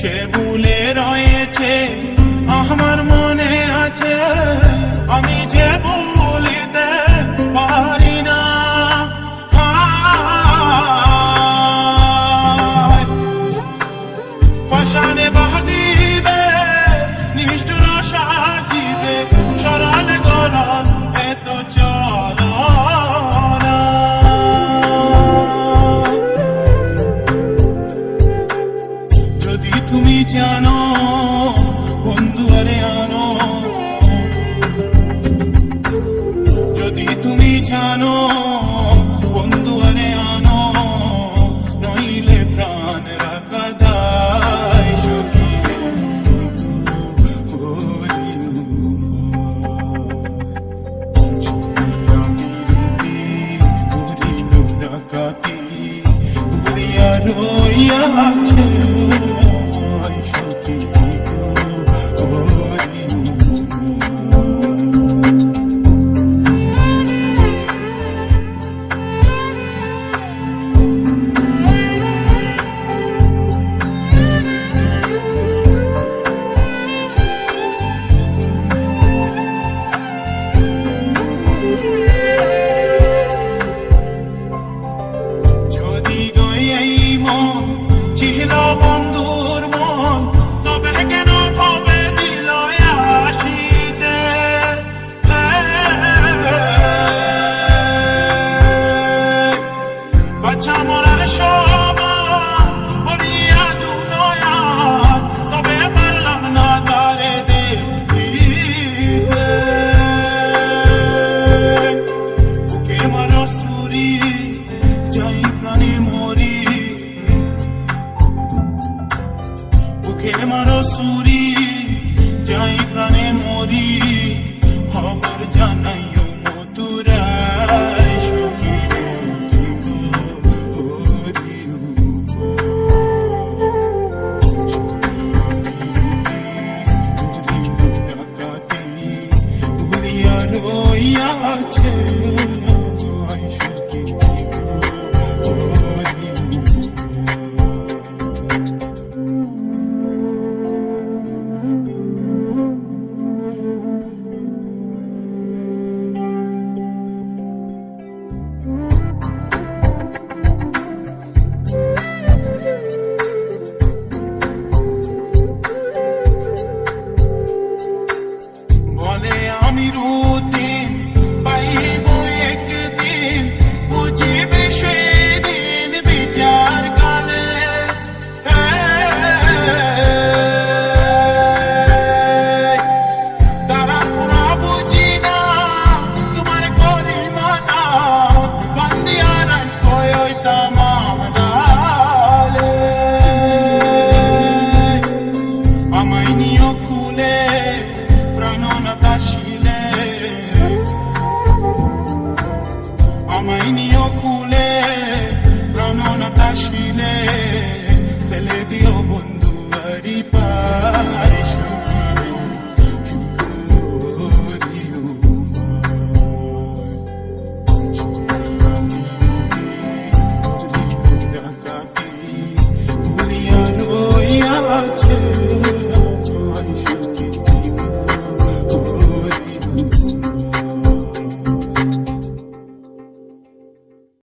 সে ভুলে রয়েছে, আমার মনে আছে, আমি যে ভুলিতে পারি না। ফসানে বাহিবে নিষ্ঠুর সাজিবে সরল গরম এত 약해 সুরি যাই প্রাণে মরি।